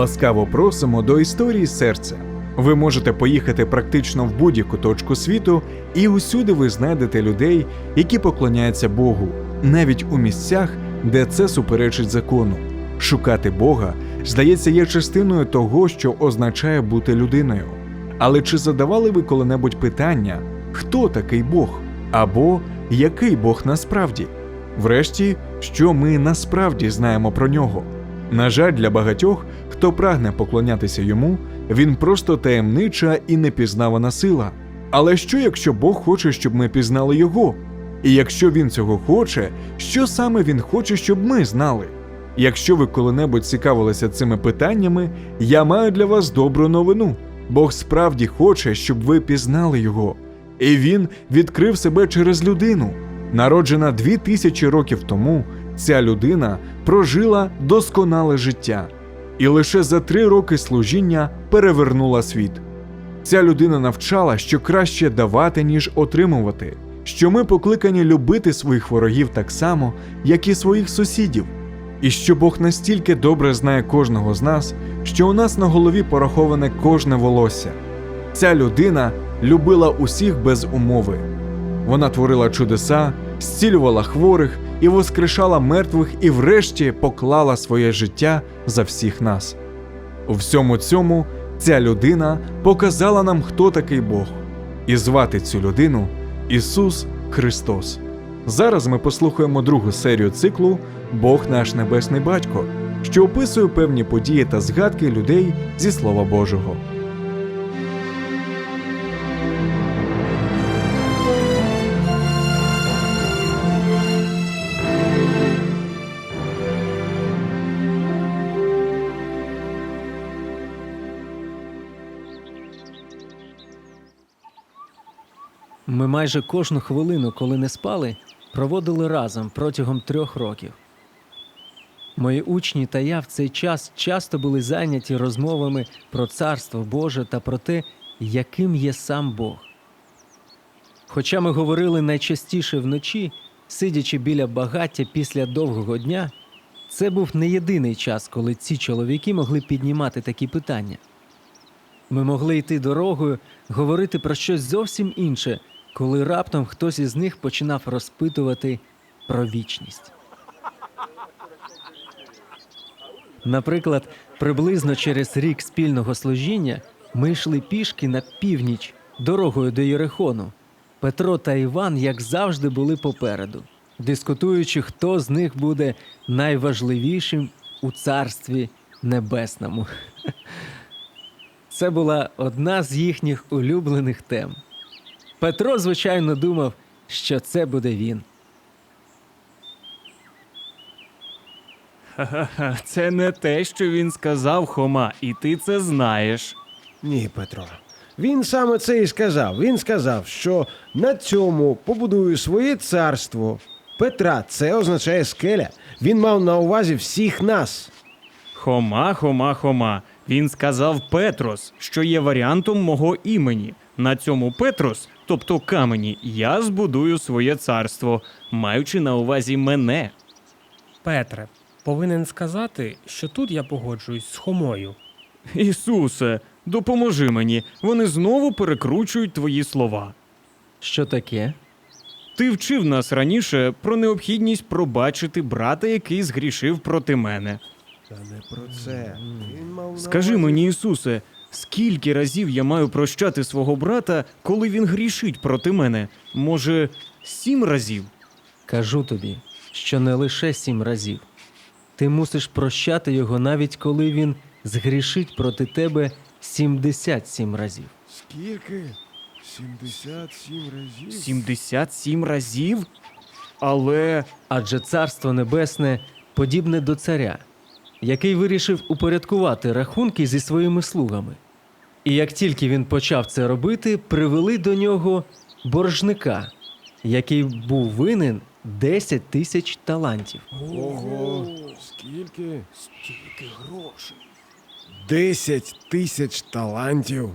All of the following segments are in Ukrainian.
Ласкаво просимо до історії серця. Ви можете поїхати практично в будь-яку точку світу, і усюди ви знайдете людей, які поклоняються Богу, навіть у місцях, де це суперечить закону. Шукати Бога, здається, є частиною того, що означає бути людиною. Але чи задавали ви коли-небудь питання, хто такий Бог? Або який Бог насправді? Врешті, що ми насправді знаємо про нього? На жаль, для багатьох, хто прагне поклонятися йому, він просто таємнича і непізнавана сила. Але що якщо Бог хоче, щоб ми пізнали його? І якщо він цього хоче, що саме він хоче, щоб ми знали? Якщо ви коли-небудь цікавилися цими питаннями, я маю для вас добру новину. Бог справді хоче, щоб ви пізнали його. І він відкрив себе через людину. Народжена дві тисячі років тому, ця людина прожила досконале життя і лише за три роки служіння перевернула світ. Ця людина навчала, що краще давати, ніж отримувати, що ми покликані любити своїх ворогів так само, як і своїх сусідів, і що Бог настільки добре знає кожного з нас, що у нас на голові пораховане кожне волосся. Ця людина любила усіх без умови. Вона творила чудеса, зцілювала хворих і воскрешала мертвих, і врешті поклала своє життя за всіх нас. У всьому цьому ця людина показала нам, хто такий Бог, і звати цю людину Ісус Христос. Зараз ми послухаємо другу серію циклу Бог наш Небесний Батько, що описує певні події та згадки людей зі Слова Божого. Ми майже кожну хвилину, коли не спали, проводили разом протягом трьох років. Мої учні та я в цей час часто були зайняті розмовами про царство Боже та про те, яким є сам Бог. Хоча ми говорили найчастіше вночі, сидячи біля багаття після довгого дня, це був не єдиний час, коли ці чоловіки могли піднімати такі питання. Ми могли йти дорогою, говорити про щось зовсім інше, коли раптом хтось із них починав розпитувати про вічність. Наприклад, приблизно через рік спільного служіння ми йшли пішки на північ дорогою до Єрихону. Петро та Іван, як завжди, були попереду, дискутуючи, хто з них буде найважливішим у царстві небесному. Це була одна з їхніх улюблених тем. Петро, звичайно, думав, що це буде він. Ха-ха, це не те, що він сказав, Хома, і ти це знаєш. Ні, Петро. Він саме це і сказав. Він сказав, що на цьому побудую своє царство. Петра, це означає скеля. Він мав на увазі всіх нас. Хома, Хома, Хома. Він сказав Петрос, що є варіантом мого імені. На цьому Петрос, тобто камені, я збудую своє царство, маючи на увазі мене. Петре, повинен сказати, що тут я погоджуюсь з Хомою. Ісусе, допоможи мені. Вони знову перекручують твої слова. Що таке? Ти вчив нас раніше про необхідність пробачити брата, який згрішив проти мене. Та не про це. Він мав Скажи мені, Ісусе, скільки разів я маю прощати свого брата, коли він грішить проти мене? Може, сім разів? Кажу тобі, що не лише сім разів. Ти мусиш прощати його, навіть коли він згрішить проти тебе 77 разів. Скільки? 77 разів. Сімдесят сім разів? Але Адже царство небесне подібне до царя, який вирішив упорядкувати рахунки зі своїми слугами. І як тільки він почав це робити, привели до нього боржника, який був винен 10 тисяч талантів. Ого, скільки? Стільки грошей. 10 тисяч талантів.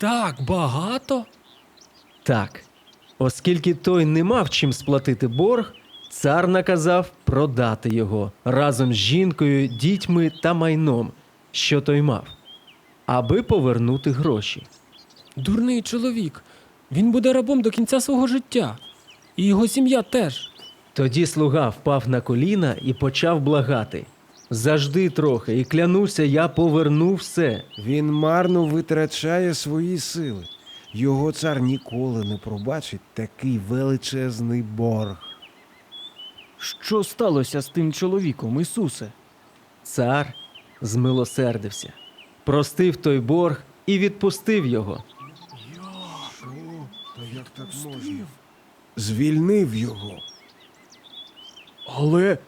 Так багато? Так, оскільки той не мав чим сплатити борг, цар наказав продати його разом з жінкою, дітьми та майном що той мав, аби повернути гроші. Дурний чоловік. Він буде рабом до кінця свого життя. І його сім'я теж. Тоді слуга впав на коліна і почав благати. Зажди трохи, і клянуся, я поверну все. Він марно витрачає свої сили. Його цар ніколи не пробачить такий величезний борг. Що сталося з тим чоловіком, Ісусе? Цар змилосердився, простив той борг і відпустив його. Звільнив його. Але.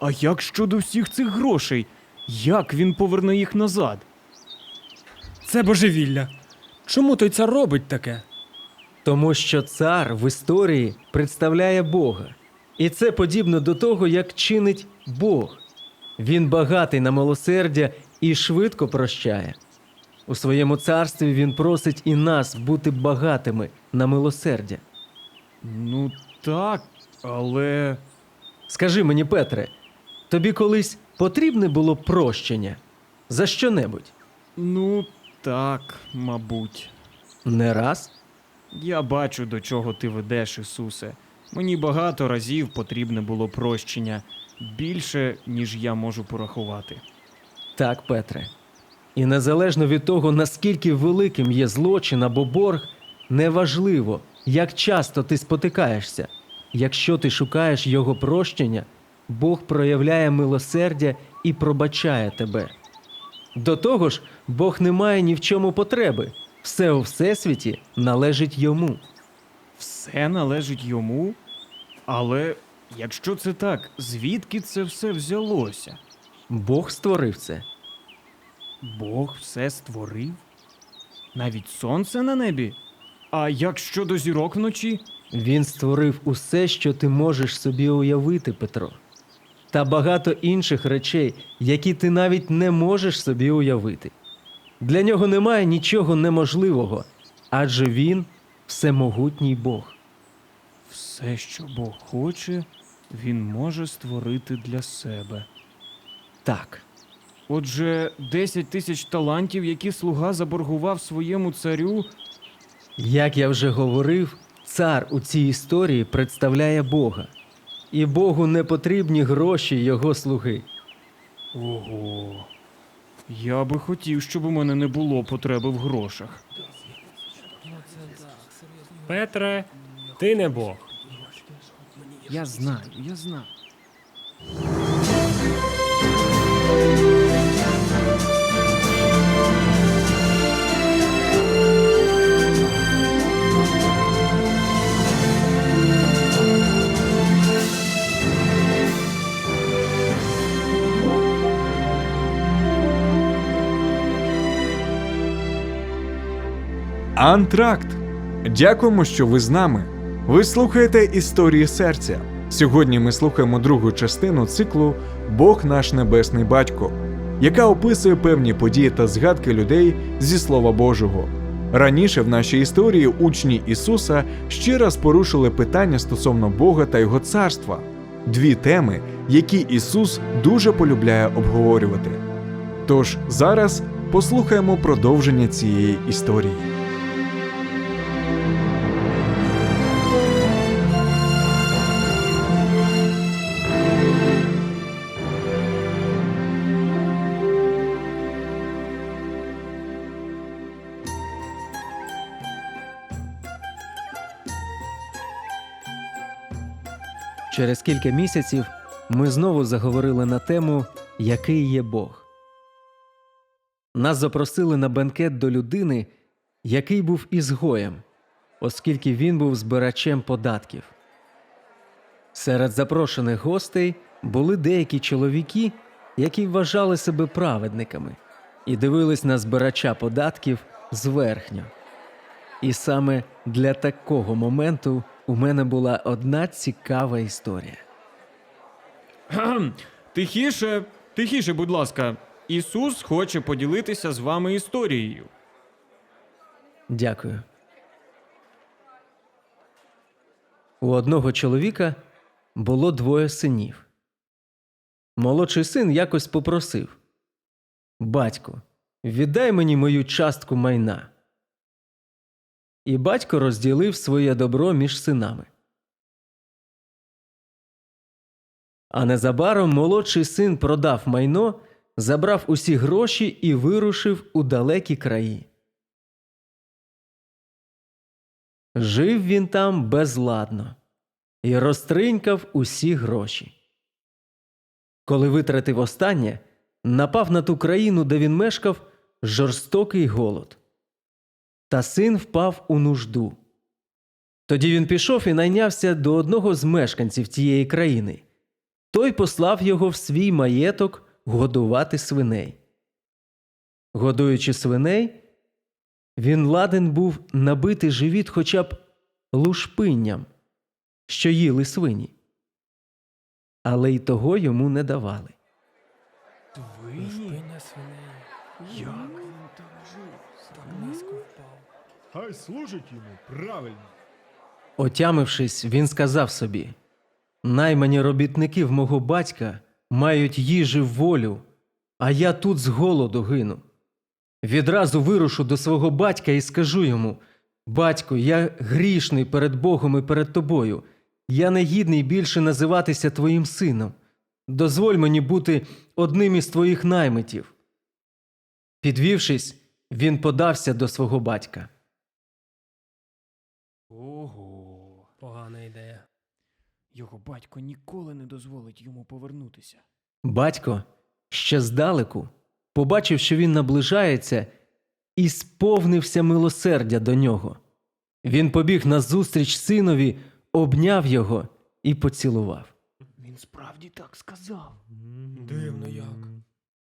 А як щодо всіх цих грошей? Як він поверне їх назад? Це божевілля. Чому той цар робить таке? Тому що цар в історії представляє Бога. І це подібно до того, як чинить Бог. Він багатий на милосердя і швидко прощає. У своєму царстві він просить і нас бути багатими на милосердя. Ну так, але. Скажи мені, Петре, тобі колись потрібне було прощення за що-небудь? Ну так, мабуть. Не раз? Я бачу, до чого ти ведеш, Ісусе. Мені багато разів потрібне було прощення більше, ніж я можу порахувати. Так, Петре. І незалежно від того, наскільки великим є злочин або борг, неважливо, як часто ти спотикаєшся. Якщо ти шукаєш його прощення, Бог проявляє милосердя і пробачає тебе. До того ж, Бог не має ні в чому потреби. Все у всесвіті належить йому. Все належить йому. Але якщо це так, звідки це все взялося? Бог створив це. Бог все створив? Навіть сонце на небі? А як щодо зірок вночі? Він створив усе, що ти можеш собі уявити, Петро, та багато інших речей, які ти навіть не можеш собі уявити. Для нього немає нічого неможливого, адже він всемогутній Бог. Все, що Бог хоче, він може створити для себе. Так, Отже, 10 тисяч талантів, які слуга заборгував своєму царю, як я вже говорив, цар у цій історії представляє Бога, і Богу не потрібні гроші його слуги. Ого. Я би хотів, щоб у мене не було потреби в грошах. Петре, ти не Бог. Я знаю, я знаю. Антракт. Дякуємо, що ви з нами. Ви слухаєте історії серця. Сьогодні ми слухаємо другу частину циклу Бог наш Небесний Батько, яка описує певні події та згадки людей зі Слова Божого. Раніше в нашій історії учні Ісуса ще раз порушили питання стосовно Бога та Його царства дві теми, які Ісус дуже полюбляє обговорювати. Тож зараз послухаємо продовження цієї історії. Через кілька місяців ми знову заговорили на тему, який є Бог. Нас запросили на бенкет до людини, який був ізгоєм, оскільки він був збирачем податків. Серед запрошених гостей були деякі чоловіки, які вважали себе праведниками і дивились на збирача податків зверхньо. І саме для такого моменту у мене була одна цікава історія. Тихіше, тихіше, будь ласка. Ісус хоче поділитися з вами історією. Дякую. У одного чоловіка було двоє синів. Молодший син якось попросив: Батьку, віддай мені мою частку майна. І батько розділив своє добро між синами. А незабаром молодший син продав майно, забрав усі гроші і вирушив у далекі краї. Жив він там безладно і розтринькав усі гроші. Коли витратив останнє, напав на ту країну, де він мешкав, жорстокий голод. Та син впав у нужду. Тоді він пішов і найнявся до одного з мешканців тієї країни. Той послав його в свій маєток годувати свиней. Годуючи свиней, він ладен був набити живіт хоча б лушпинням, що їли свині. Але й того йому не давали. Свиней. Як він так жив? Так низько впав. Хай служить йому правильно. Отямившись, він сказав собі: Наймані робітників мого батька мають їжі волю, а я тут з голоду гину. Відразу вирушу до свого батька і скажу йому: Батько, я грішний перед Богом і перед тобою. Я не гідний більше називатися твоїм сином. Дозволь мені бути одним із твоїх наймитів. Підвівшись, він подався до свого батька. Його батько ніколи не дозволить йому повернутися. Батько ще здалеку побачив, що він наближається, і сповнився милосердя до нього. Він побіг назустріч синові, обняв його і поцілував. Він справді так сказав. Дивно як.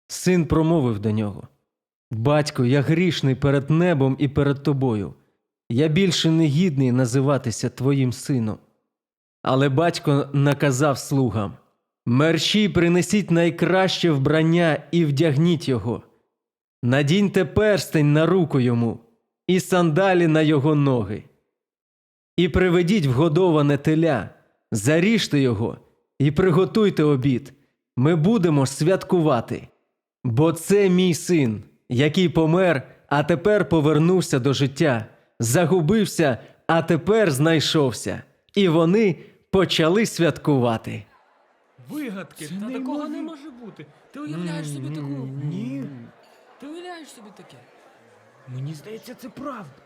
Син промовив до нього: Батько, я грішний перед небом і перед тобою. Я більше не гідний називатися твоїм сином. Але батько наказав слугам: Мерщій принесіть найкраще вбрання і вдягніть його. Надіньте перстень на руку йому і сандалі на його ноги. І приведіть вгодоване теля, заріжте його і приготуйте обід. Ми будемо святкувати. Бо це мій син, який помер, а тепер повернувся до життя, загубився, а тепер знайшовся. І вони почали святкувати. Вигадки! Та такого не може бути. Ти уявляєш собі таку. Ні. Ти уявляєш собі таке. Мені здається, це правда.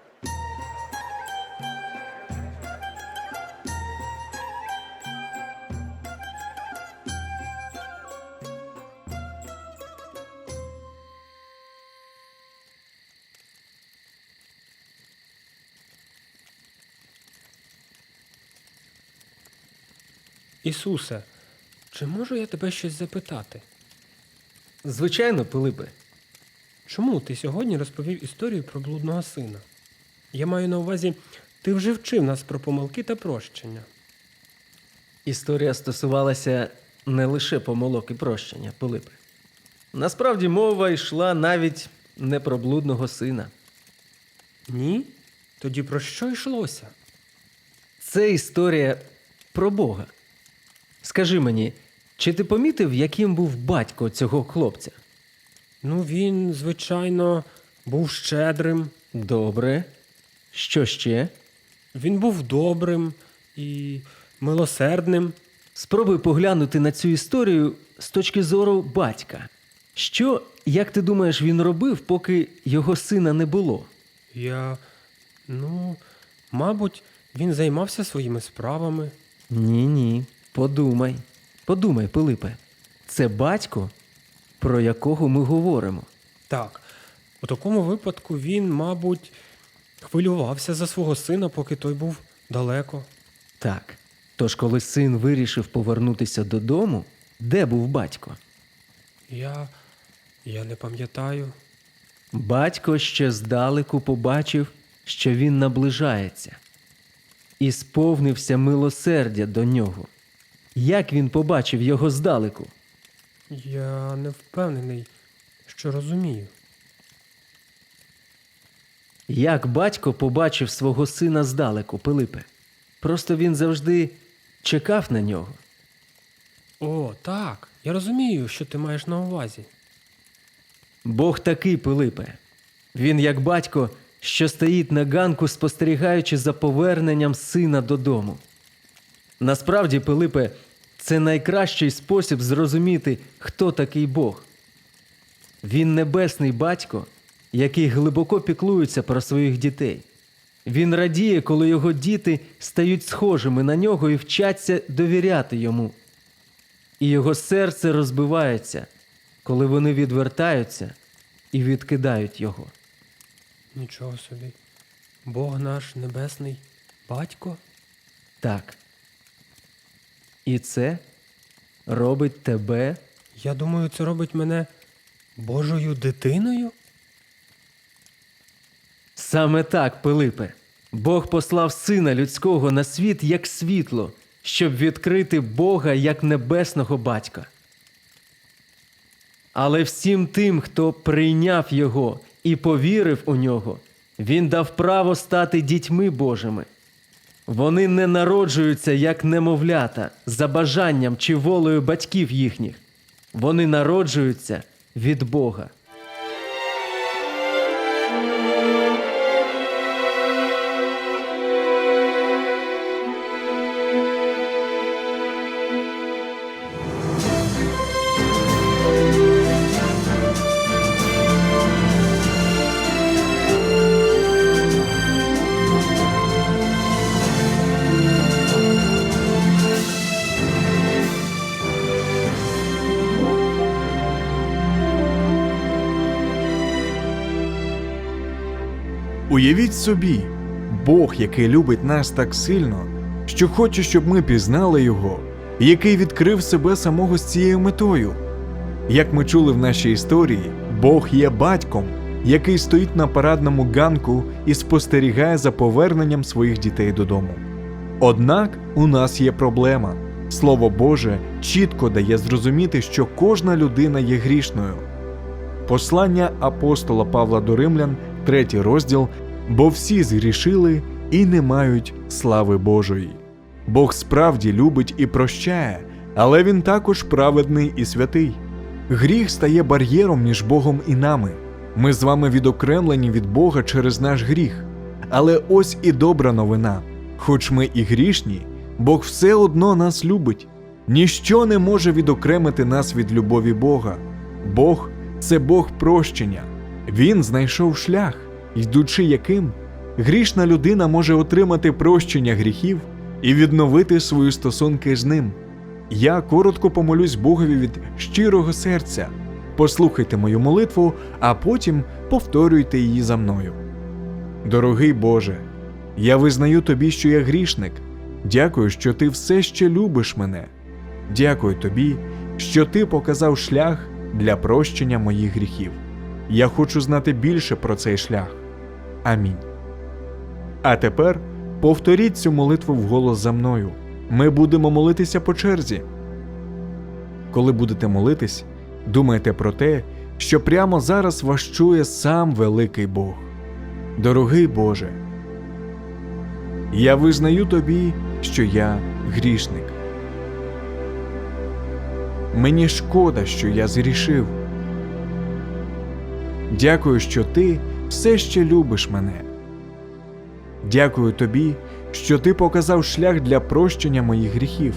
Ісусе, чи можу я тебе щось запитати? Звичайно, Пилипе, Чому ти сьогодні розповів історію про блудного сина? Я маю на увазі, ти вже вчив нас про помилки та прощення. історія стосувалася не лише помилок і прощення, Пилипе. Насправді мова йшла навіть не про блудного сина. Ні? Тоді про що йшлося? Це історія про Бога. Скажи мені, чи ти помітив, яким був батько цього хлопця? Ну, він, звичайно, був щедрим, Добре. Що ще? він був добрим і милосердним. Спробуй поглянути на цю історію з точки зору батька. Що, як ти думаєш, він робив, поки його сина не було? Я. Ну, мабуть, він займався своїми справами. Ні, ні. Подумай. Подумай, Пилипе. Це батько, про якого ми говоримо. Так, у такому випадку він, мабуть, хвилювався за свого сина, поки той був далеко. Так. Тож, коли син вирішив повернутися додому, де був батько? Я. я не пам'ятаю. Батько ще здалеку побачив, що він наближається, і сповнився милосердя до нього. Як він побачив його здалеку? Я не впевнений, що розумію. Як батько побачив свого сина здалеку, Пилипе? Просто він завжди чекав на нього. О, так, я розумію, що ти маєш на увазі. Бог такий, Пилипе. Він як батько, що стоїть на ганку, спостерігаючи за поверненням сина додому. Насправді, Пилипе, це найкращий спосіб зрозуміти, хто такий Бог. Він небесний батько, який глибоко піклується про своїх дітей. Він радіє, коли його діти стають схожими на нього і вчаться довіряти йому. І його серце розбивається, коли вони відвертаються і відкидають його. Нічого собі. Бог наш небесний батько? Так. І це робить тебе Я думаю, це робить мене Божою дитиною? Саме так, Пилипе. Бог послав сина людського на світ як світло, щоб відкрити Бога як небесного батька. Але всім тим, хто прийняв його і повірив у нього, він дав право стати дітьми Божими. Вони не народжуються як немовлята за бажанням чи волею батьків їхніх. Вони народжуються від Бога. Уявіть собі, Бог, який любить нас так сильно, що хоче, щоб ми пізнали Його, який відкрив себе самого з цією метою. Як ми чули в нашій історії, Бог є батьком, який стоїть на парадному ганку і спостерігає за поверненням своїх дітей додому. Однак у нас є проблема. Слово Боже чітко дає зрозуміти, що кожна людина є грішною. Послання апостола Павла до Римлян, третій розділ, бо всі згрішили і не мають слави Божої. Бог справді любить і прощає, але він також праведний і святий. Гріх стає бар'єром між Богом і нами. Ми з вами відокремлені від Бога через наш гріх. Але ось і добра новина. Хоч ми і грішні, Бог все одно нас любить. Ніщо не може відокремити нас від любові Бога. Бог це Бог прощення. Він знайшов шлях, йдучи яким грішна людина може отримати прощення гріхів і відновити свої стосунки з ним. Я коротко помолюсь Богові від щирого серця. Послухайте мою молитву, а потім повторюйте її за мною. Дорогий Боже, я визнаю тобі, що я грішник. Дякую, що ти все ще любиш мене. Дякую тобі, що ти показав шлях для прощення моїх гріхів. Я хочу знати більше про цей шлях. Амінь. А тепер повторіть цю молитву вголос за мною. Ми будемо молитися по черзі. Коли будете молитись, думайте про те, що прямо зараз вас чує сам великий Бог. Дорогий Боже, я визнаю тобі, що я грішник. Мені шкода, що я згрішив. Дякую, що ти все ще любиш мене. Дякую тобі, що ти показав шлях для прощення моїх гріхів.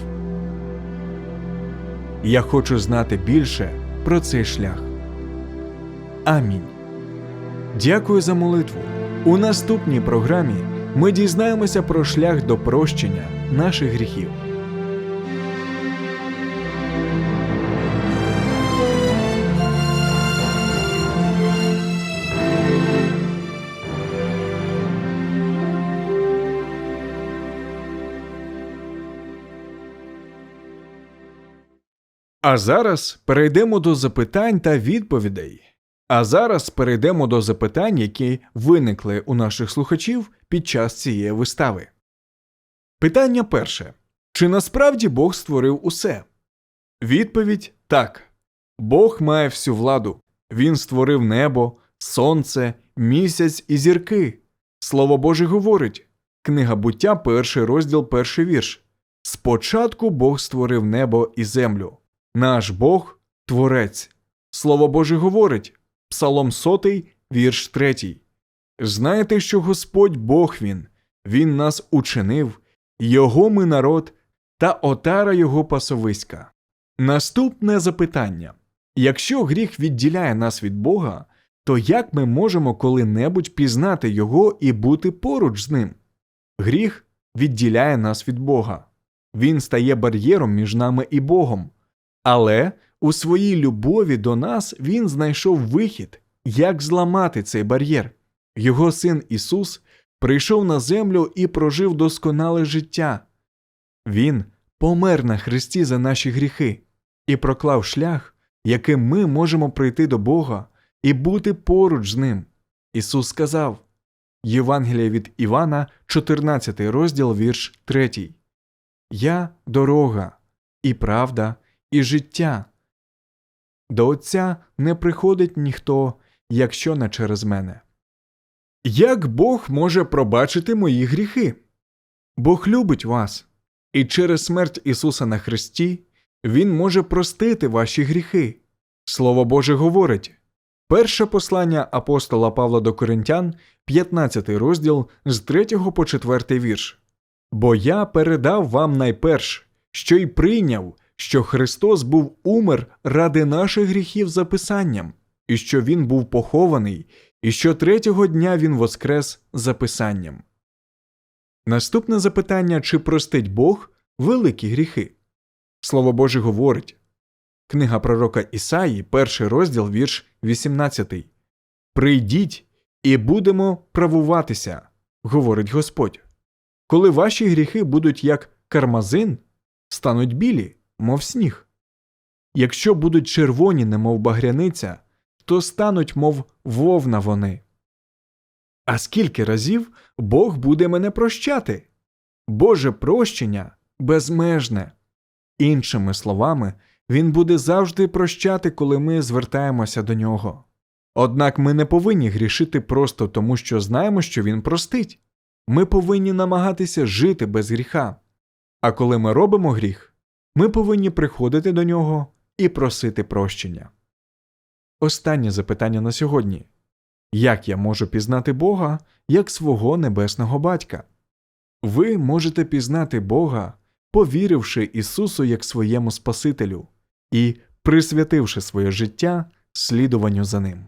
Я хочу знати більше про цей шлях. Амінь. Дякую за молитву. У наступній програмі ми дізнаємося про шлях до прощення наших гріхів. А зараз перейдемо до запитань та відповідей. А зараз перейдемо до запитань, які виникли у наших слухачів під час цієї вистави. Питання перше: чи насправді Бог створив усе? Відповідь так. Бог має всю владу. Він створив небо, сонце, місяць і зірки. Слово Боже говорить. Книга буття, перший розділ, перший вірш. Спочатку Бог створив небо і землю. Наш Бог творець. Слово Боже говорить Псалом сотий, вірш третій. Знаєте, що Господь Бог Він, Він нас учинив, Його ми народ та отара Його пасовиська. Наступне запитання. Якщо гріх відділяє нас від Бога, то як ми можемо коли-небудь пізнати Його і бути поруч з ним? Гріх відділяє нас від Бога. Він стає бар'єром між нами і Богом. Але у своїй любові до нас Він знайшов вихід, як зламати цей бар'єр. Його син Ісус прийшов на землю і прожив досконале життя. Він помер на хресті за наші гріхи і проклав шлях, яким ми можемо прийти до Бога і бути поруч з ним. Ісус сказав Євангелія від Івана, 14 розділ, вірш 3. Я дорога, і правда, і життя. До Отця не приходить ніхто, якщо не через мене. Як Бог може пробачити мої гріхи? Бог любить вас, і через смерть Ісуса на Христі Він може простити ваші гріхи. Слово Боже говорить Перше послання апостола Павла до Коринтян, 15 розділ з 3 по 4 вірш. Бо я передав вам найперш, що й прийняв, що Христос був умер ради наших гріхів за Писанням, і що Він був похований, і що третього дня Він воскрес за Писанням. Наступне запитання чи простить Бог великі гріхи? Слово Боже говорить Книга пророка Ісаї, перший розділ, вірш 18. Прийдіть і будемо правуватися, говорить Господь. Коли ваші гріхи будуть як кармазин, стануть білі, мов сніг. Якщо будуть червоні, немов багряниця, то стануть, мов вовна вони. А скільки разів Бог буде мене прощати? Боже прощення безмежне. Іншими словами, Він буде завжди прощати, коли ми звертаємося до нього. Однак ми не повинні грішити просто тому, що знаємо, що Він простить. Ми повинні намагатися жити без гріха. А коли ми робимо гріх, ми повинні приходити до нього і просити прощення. Останнє запитання на сьогодні Як я можу пізнати Бога як свого небесного батька? Ви можете пізнати Бога, повіривши Ісусу як своєму Спасителю і присвятивши своє життя слідуванню за ним.